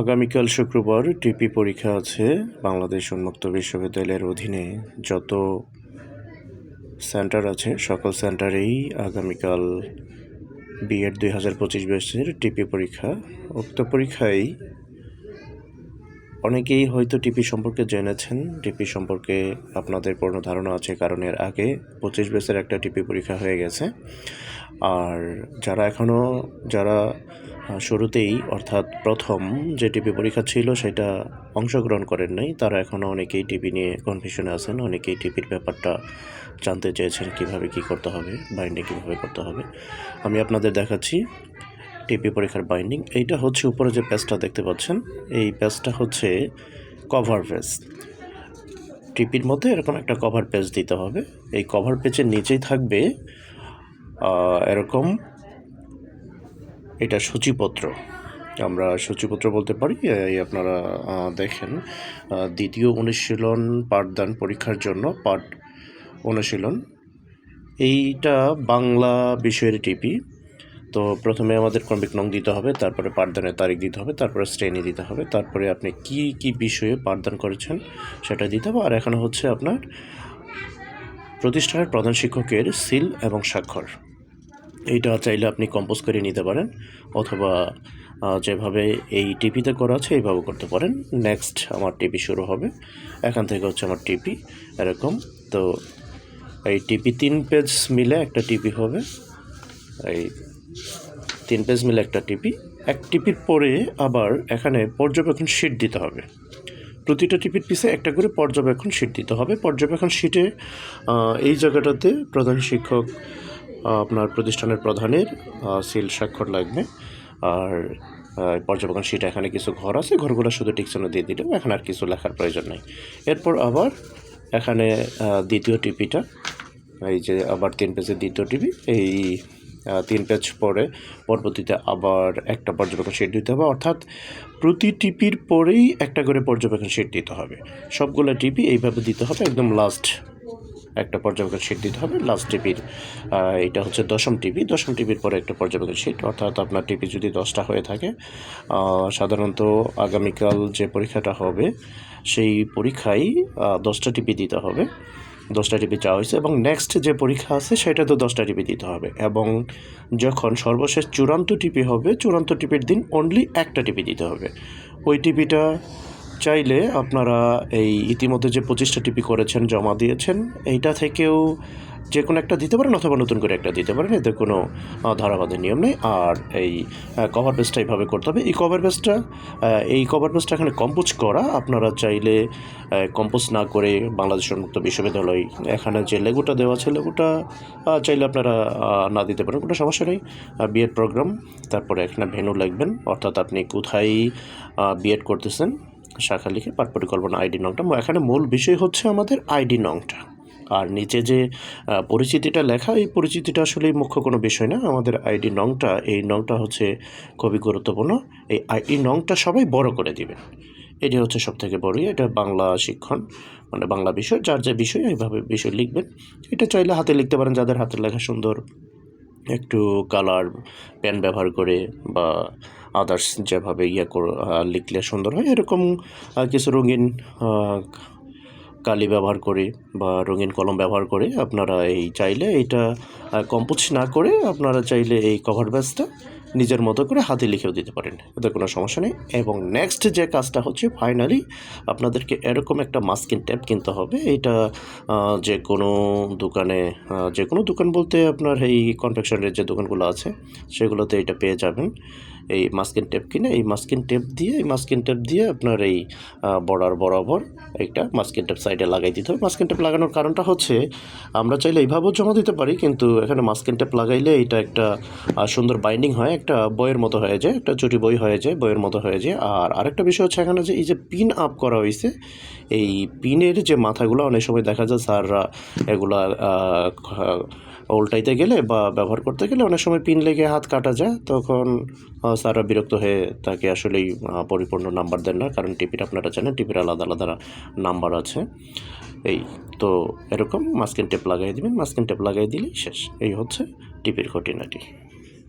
আগামীকাল শুক্রবার টিপি পরীক্ষা আছে বাংলাদেশ উন্মুক্ত বিশ্ববিদ্যালয়ের অধীনে। যত সেন্টার আছে, সকল সেন্টারেই আগামীকাল বিএড দুই হাজার পঁচিশ ব্যাচের টিপি পরীক্ষা। উক্ত পরীক্ষায় অনেকেই হয়তো টিপি সম্পর্কে জেনেছেন। টিপি সম্পর্কে আপনাদের পূর্ণ ধারণা আছে, কারণ এর আগে পঁচিশ ব্যাচের একটা টিপি পরীক্ষা হয়ে গেছে। আর যারা এখনও যারা শুরুতেই, অর্থাৎ প্রথম যে টিপি পরীক্ষা ছিল সেটা অংশগ্রহণ করেন নাই। তারা এখনও অনেকেই টিপি নিয়ে কনফিউশনে আছেন, অনেকেই টিপির ব্যাপারটা জানতে চেয়েছেন কীভাবে কি করতে হবে বাইন্ডিং কীভাবে করতে হবে। আমি আপনাদের দেখাচ্ছি টিপি পরীক্ষার বাইন্ডিং এইটা হচ্ছে উপরে যে পেজটা দেখতে পাচ্ছেন, এই পেজটা হচ্ছে কভার পেজ টিপির মধ্যে এরকম একটা কভার পেজ দিতে হবে। এই কভার পেজের নিচেই থাকবে এরকম এটা সূচিপত্র। আমরা সূচিপত্র বলতে পারি, এই আপনারা দেখেন দ্বিতীয় অনুশীলন পাঠদান পরীক্ষার জন্য, পাঠ অনুশীলন। এইটা বাংলা বিষয়ের টিপি। তো প্রথমে আমাদের ক্রমিক নং দিতে হবে, তারপরে পাঠদানের তারিখ দিতে হবে, তারপরে শ্রেণি দিতে হবে, তারপরে আপনি কি কি বিষয়ে পাঠদান করেছেন সেটা দিতে হবে। আর এখানে হচ্ছে আপনার প্রতিষ্ঠানের প্রধান শিক্ষকের সিল এবং স্বাক্ষর। এইটা চাইলে আপনি কম্পোজ করে নিতে পারেন অথবা যেভাবে এই টিপিতে করা আছে এইভাবে করতে পারেন। নেক্সট আমার টিপি শুরু হবে। এখান থেকে হচ্ছে আমার টিপি এরকম। তো এই টিপি তিন পেজ মিলে একটা টিপি হবে। এই তিন পেজ মিলে একটা টিপি এক টিপির পরে আবার এখানে পর্যবেক্ষণ শিট দিতে হবে। প্রতিটা টিপির পিছে একটা করে পর্যবেক্ষণ শিট দিতে হবে। পর্যবেক্ষণ শিটে এই জায়গাটাতে প্রধান শিক্ষক আপনার প্রতিষ্ঠানের প্রধানের সিল স্বাক্ষর লাগবে। আর পর্যবেক্ষণ শিট এখানে কিছু ঘর আছে, ঘরগুলো শুধু টিকশনে দিয়ে দিলেও এখানে আর কিছু লেখার প্রয়োজন নেই। এরপর আবার এখানে দ্বিতীয় টিপিটা, এই যে আবার তিন পেজের দ্বিতীয় টিপি, এই তিন পেজ পরে পরবর্তীতে আবার একটা পর্যবেক্ষণ শিট দিতে হবে। অর্থাৎ প্রতি টিপির পরেই একটা করে পর্যবেক্ষণ শিট দিতে হবে। সবগুলো টিপি এইভাবে দিতে হবে, একদম লাস্ট একটা পর্যবেক্ষণ শিট দিতে হবে। লাস্ট টিভির এটা হচ্ছে দশম টিভি দশম টিভির পরে একটা পর্যবেক্ষণ শিট অর্থাৎ আপনার টিভি যদি দশটা হয়ে থাকে সাধারণত আগামীকাল যে পরীক্ষাটা হবে, সেই পরীক্ষায় দশটা টিভি দিতে হবে। দশটা টিভি চাওয়া হয়েছে এবং নেক্সট যে পরীক্ষা আছে সেটা তো দশটা টিভি দিতে হবে এবং যখন সর্বশেষ চূড়ান্ত টিপি হবে, চূড়ান্ত টিপির দিন অনলি একটা টিপি দিতে হবে। ওই টিপিটা চাইলে আপনারা এই ইতিমধ্যে যে পঁচিশটা টিপি করেছেন, জমা দিয়েছেন, এইটা থেকেও যে কোনো একটা দিতে পারেন অথবা নতুন করে একটা দিতে পারেন, এতে কোনো ধারাবাধের নিয়ম নেই। আর এই কভার পেজটা এইভাবে করতে হবে। এই কভার পেজটা এই কভার পেজটা এখানে কম্পোজ করা, আপনারা চাইলে কম্পোজ না করে বাংলাদেশ উন্মুক্ত বিশ্ববিদ্যালয়, এখানে যে লেগুটা দেওয়া আছে লেগুটা চাইলে আপনারা না দিতে পারেন, কোনো সমস্যা নেই। বিএড প্রোগ্রাম তারপরে এখানে ভেনু লিখবেন, অর্থাৎ আপনি কোথায় বিএড করতেছেন শাখা লিখে পাঠ পরিকল্পনা আইডি নংটা। এখানে মূল বিষয় হচ্ছে আমাদের আইডি নংটা। আর নিচে যে পরিচিতিটা লেখা, এই পরিচিতিটা আসলে মুখ্য কোনো বিষয় না। আমাদের আইডি নংটা, এই নংটা হচ্ছে খুবই গুরুত্বপূর্ণ। এই আইডি নংটা সবাই বড় করে দিবেন। এটি হচ্ছে সব থেকে বড় এটা বাংলা শিক্ষণ মানে বাংলা বিষয়। যার যে বিষয়, এইভাবে বিষয় লিখবেন। এটা চাইলে হাতে লিখতে পারেন, যাদের হাতের লেখা সুন্দর, একটু কালার পেন ব্যবহার করে বা আদার্স যেভাবে ইয়ে কর লিখলে সুন্দর হয়, এরকম কিছু রঙিন কালি ব্যবহার করে বা রঙিন কলম ব্যবহার করে আপনারা এই চাইলে এটা কম্পোজ না করে আপনারা চাইলে এই কভার ব্যাচটা নিজের মতো করে হাতে লিখেও দিতে পারেন। এতে কোনো সমস্যা নেই। এবং নেক্সট যে কাজটা হচ্ছে ফাইনালি আপনাদেরকে এরকম একটা মাস্কিন ট্যাপ কিনতে হবে। এটা যে কোনো দোকানে যে কোনো দোকান বলতে আপনার এই কনফেকশনের যে দোকানগুলো আছে, সেগুলোতে এটা পেয়ে যাবেন। এই মাস্কিন টেপ কিনে, এই মাস্কিন টেপ দিয়ে, এই মাস্কিন টেপ দিয়ে আপনার এই বর্ডার বরাবর একটা মাস্কিন টেপ সাইডে লাগাই দিতে হবে। মাস্কিন টেপ লাগানোর কারণটা হচ্ছে, আমরা চাইলে এইভাবেও জমা দিতে পারি, কিন্তু এখানে মাস্কিন টেপ লাগাইলে এটা একটা সুন্দর বাইন্ডিং হয়। একটা বইয়ের মতো হয়ে যায়, একটা চটি বই হয়ে যায়, বইয়ের মতো হয়ে যায়। আর আরেকটা বিষয় হচ্ছে এখানে যে এই যে পিন আপ করা হয়েছে এই পিনের যে মাথাগুলো অনেক সময় দেখা যায় স্যাররা এগুলা উল্টাইতে গেলে বা ব্যবহার করতে গেলে অনেক সময় পিন লেগে হাত কাটা যায়, তখন স্যাররা বিরক্ত হয়ে তাকে আসলেই পরিপূর্ণ নাম্বার দেন না, কারণ টিপির আপনারা জানেন টিপির আলাদা আলাদা নাম্বার আছে। এই, তো এরকম মাস্কিন টেপ লাগাই দিবেন মাস্কিন টেপ লাগাই দিলেই শেষ। এই হচ্ছে টিপির খুঁটিনাটি।